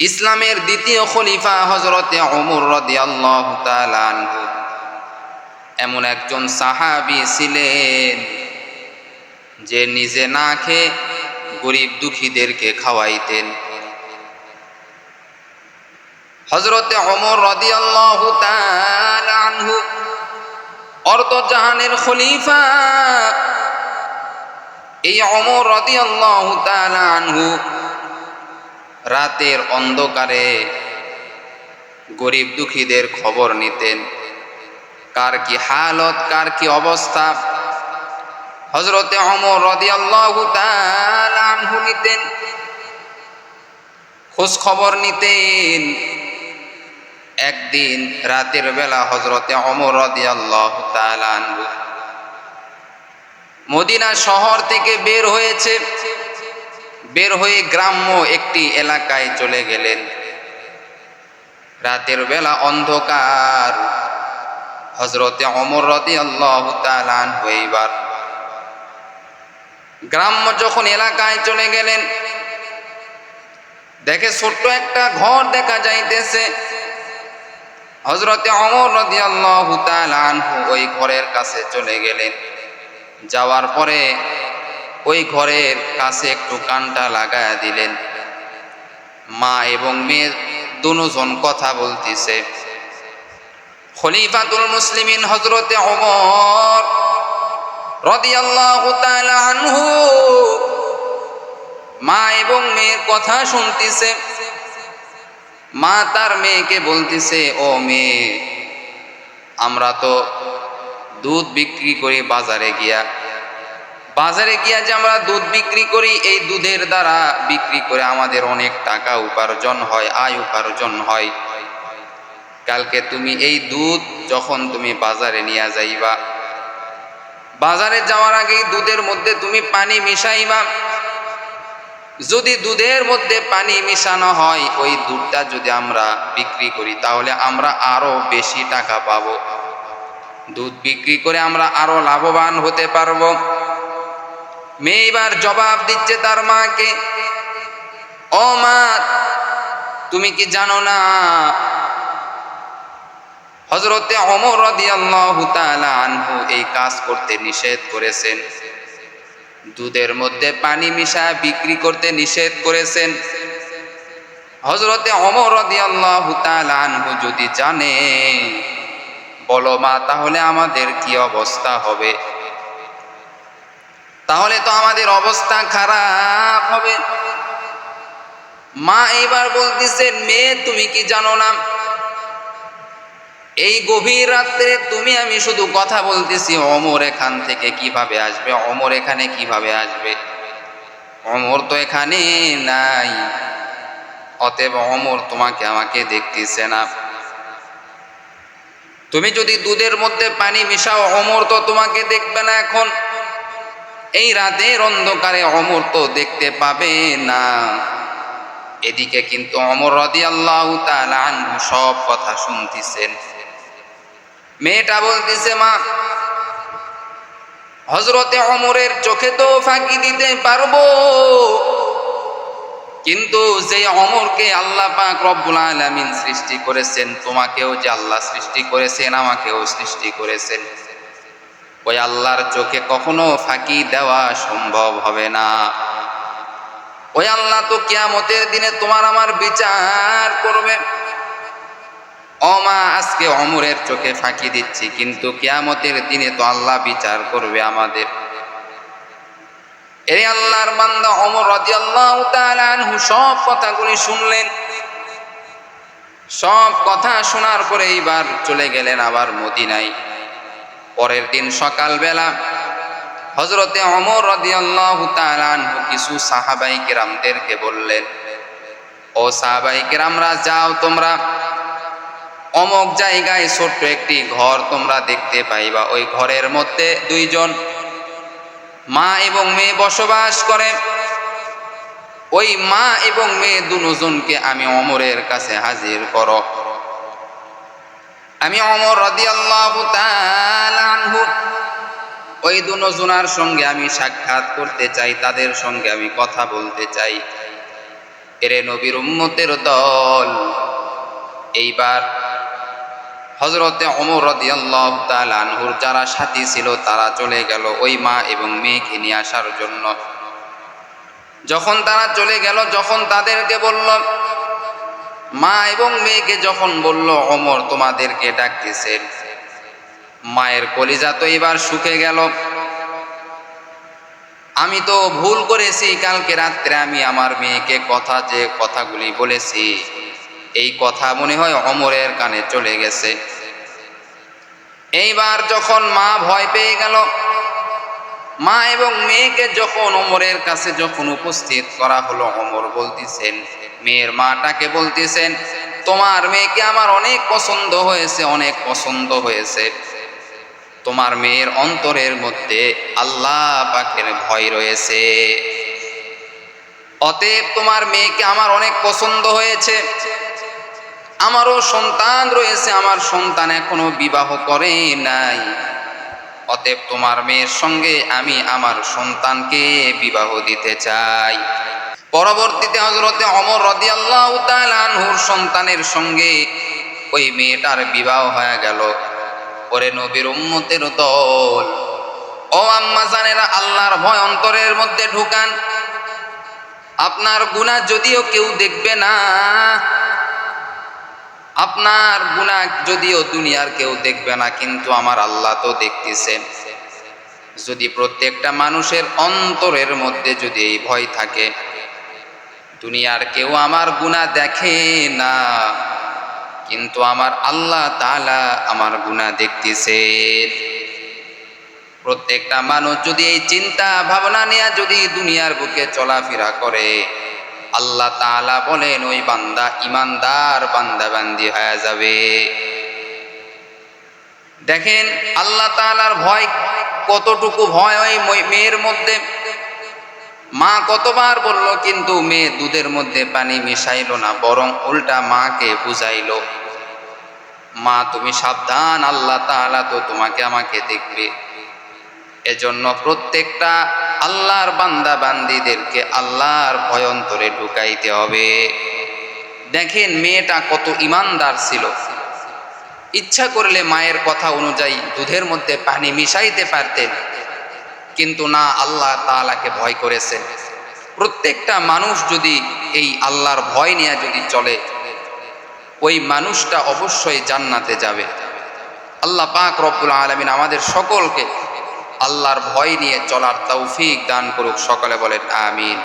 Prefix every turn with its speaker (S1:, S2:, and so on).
S1: ইসলামের দ্বিতীয় খলিফা হজরতে অমর রদি আল্লাহ এমন একজন সাহাবি ছিলেন যে নিজে না খেয়ে গরিব দুঃখীদেরকে খাওয়াইতেন। হজরতে অমর রদি আল্লাহ আনহু অর্ধ জাহানের খলিফা। এই অমর রদি আল্লাহ রাতের অন্ধকারে গরিব দুঃখীদের খবর নিতেন। কার কি হালত, কার কি অবস্থা? হজরতে অমর রদি আল্লাহ নিতেন, খোঁজ খবর নিতেন। একদিন রাতের বেলা হজরতে অমর রদি আল্লাহ মদিনা শহর থেকে বের হয়েছে। বের হয়ে গ্রাম্য একটি এলাকায় চলে গেলেন। রাতের বেলা অন্ধকার। হজরতে অমর রদি আল্লাহ হইবার গ্রাম্য যখন এলাকায় চলে গেলেন, দেখে ছোট্ট একটা ঘর দেখা যাইতেছে। হজরতে অমর রদি আল্লাহ ওই ঘরের কাছে চলে গেলেন। যাওয়ার পরে ওই ঘরের কাছে একটু কানটা লাগায়া দিলেন। মা এবং মেয়ে দুজন কথা বলতেছে। খলিফাতুল মুসলিমিন হজরতে অমর আনহু মা এবং মেয়ের কথা শুনতেছে। মা তার মেয়েকে বলতেছে, ও মেয়ে, আমরা তো দুধ বিক্রি করে বাজারে গিয়া বাজারে গিয়া যে আমরা দুধ বিক্রি করি, এই দুধের দ্বারা বিক্রি করে আমাদের অনেক টাকা উপার্জন হয়, আয় উপার্জন হয়। কালকে তুমি এই দুধ যখন তুমি বাজারে নিয়ে যাইবা, বাজারে যাওয়ার আগেই দুধের মধ্যে তুমি পানি মিশাইবা। যদি দুধের মধ্যে পানি মিশানো হয়, ওই দুধটা যদি আমরা বিক্রি করি, তাহলে আমরা আরও বেশি টাকা পাবো। দুধ বিক্রি করে আমরা আরও লাভবান হতে পারব। মেয়ে এবার জবাব দিচ্ছে তার মাকে, ও মা, তুমি কি জানো না? হজরতে অমর আনহু এই কাজ করতে নিষেধ করেছেন। দুধের মধ্যে পানি মিশা বিক্রি করতে নিষেধ করেছেন। হজরতে অমর আনহু যদি জানে, বলো মা, তাহলে আমাদের কি অবস্থা হবে? তাহলে তো আমাদের অবস্থা খারাপ হবে। মা এবার বলতেছেন মেয়ে, তুমি কি জানো না? এই গভীর রাত্রে তুমি আমি শুধু কথা বলতেছি, অমর এখান থেকে কীভাবে আসবে? অমর এখানে কীভাবে আসবে? অমর তো এখানে নাই। অতএব অমর তোমাকে আমাকে দেখতেছে না। তুমি যদি দুধের মধ্যে পানি মিশাও, অমর তো তোমাকে দেখবে না এখন। এই রাতের অন্ধকারে অমর তো দেখতে পাবে না। এদিকে কিন্তু অমর রদি আল্লাহ সব কথা শুনতেছেন। মেয়েটা বলতেছে, মা হজরতে অমরের চোখে তো ফাঁকি দিতে পারব। কিন্তু যে অমরকে আল্লাহ পাক রব্বুল আলামিন সৃষ্টি করেছেন, তোমাকেও যে আল্লাহ সৃষ্টি করেছেন, আমাকেও সৃষ্টি করেছেন। ওই আল্লাহর চোখে কখনো ফাঁকি দেওয়া সম্ভব হবে না। ওই আল্লাহ তো কিয়ামতের দিনে তোমার আমার বিচার করবে। অমা আজকে অমরের চোখে ফাঁকি দিচ্ছি, কিন্তু কিয়ামতের দিনে তো আল্লাহ বিচার করবে আমাদের। এই আল্লাহর বান্দা অমর রাজি আল্লাহ আনহু সব কথাগুলি শুনলেন। সব কথা শোনার পরে এইবার চলে গেলেন আবার মদিনায়। পরের দিন সকালবেলা হজরতে অমর কিছু সাহাবাই কেরামদেরকে বললেন, ও সাহাবাই কেরামরা, যাও তোমরা। অমক জায়গায় ছোট্ট একটি ঘর তোমরা দেখতে পাইবা। ওই ঘরের মধ্যে দুইজন মা এবং মেয়ে বসবাস করে। ওই মা এবং মেয়ে দুজনকে আমি অমরের কাছে হাজির করো। আমি অমর তাআলা আনহু। ওই দুজনার সঙ্গে আমি সাক্ষাৎ করতে চাই, তাদের সঙ্গে আমি কথা বলতে চাই। এরে নবীর উম্মতের দল। এইবার হজরতে অমর রদিয়াল্লাহ আনহুর যারা সাথী ছিল, তারা চলে গেল ওই মা এবং মেয়েকে নিয়ে আসার জন্য। যখন তারা চলে গেল, যখন তাদেরকে বলল মা এবং মেয়েকে যখন বলল, অমর তোমাদেরকে ডাকতেছেন মায়ের কলিজা তো এবার শুকে গেল। আমি তো ভুল করেছি, কালকে রাত্রে আমি আমার মেয়েকে কথা যে কথাগুলি বলেছি, এই কথা মনে হয় অমরের কানে চলে গেছে। এইবার যখন মা ভয় পেয়ে গেল মা এবং মেয়েকে যখন অমরের কাছে যখন উপস্থিত করা হলো অমর বলতেছেন, মেয়ের মাটাকে বলতেছেন, তোমার মেয়েকে আমার অনেক পছন্দ হয়েছে, অনেক পছন্দ হয়েছে। তোমার মেয়ের অন্তরের মধ্যে আল্লাহ পাকের ভয় রয়েছে। অতএব তোমার মেয়েকে আমার অনেক পছন্দ হয়েছে। আমারও সন্তান রয়েছে, আমার সন্তান এখনও বিবাহ করে নাই। অতএব তোমার মেয়ের সঙ্গে আমি আমার সন্তানকে বিবাহ দিতে চাই। পরবর্তীতে হজরতে অমর রদি আল্লাহ আনহুর সন্তানের সঙ্গে ওই মেয়েটার বিবাহ হয়ে গেল। ওরে নবীর উম্মতের দল। ও আম্মা জানেরা, আল্লাহর ভয় অন্তরের মধ্যে ঢুকান। আপনার গুণা যদিও কেউ দেখবে না আপনার গুণা যদিও দুনিয়ার কেউ দেখবে না, কিন্তু আমার আল্লাহ তো দেখতেছেন যদি প্রত্যেকটা মানুষের অন্তরের মধ্যে যদি এই ভয় থাকে, দুনিয়ার কেউ আমার গুণা দেখে না, কিন্তু আমার আল্লাহ তালা আমার গুণা দেখতেছে। প্রত্যেকটা মানুষ যদি এই চিন্তা ভাবনা নিয়ে যদি দুনিয়ার বুকে চলাফেরা করে আল্লাহ তাআলা বলেন, ওই বান্দা ইমানদার বান্দা বান্দি হয়ে যাবে। দেখেন, আল্লাহ তাআলার ভয় কতটুকু ভয়? ওই মেয়ের মধ্যে মা কতবার বলল, কিন্তু মেয়ে দুধের মধ্যে পানি মিশাইল না, বরং উল্টা মাকে বুঝাইল। মা, তুমি সাবধান, আল্লাহ তাআলা তো তোমাকে আমাকে দেখবে। এজন্য প্রত্যেকটা আল্লাহর বান্দা বান্দিদেরকে আল্লাহর ভয়ন্তরে ঢুকাইতে হবে। দেখেন মেয়েটা কত ইমানদার ছিল। ইচ্ছা করলে মায়ের কথা অনুযায়ী দুধের মধ্যে পানি মিশাইতে পারতেন। কিন্তু না, আল্লাহ তালাকে ভয় করেছেন। প্রত্যেকটা মানুষ যদি এই আল্লাহর ভয় নিয়ে যদি চলে, ওই মানুষটা অবশ্যই জান্নাতে যাবে। আল্লাহ পাক রব্বুল আলমিন আমাদের সকলকে আল্লাহর ভয় নিয়ে চলার তৌফিক দান করুক। সকলে বলেন আমিন।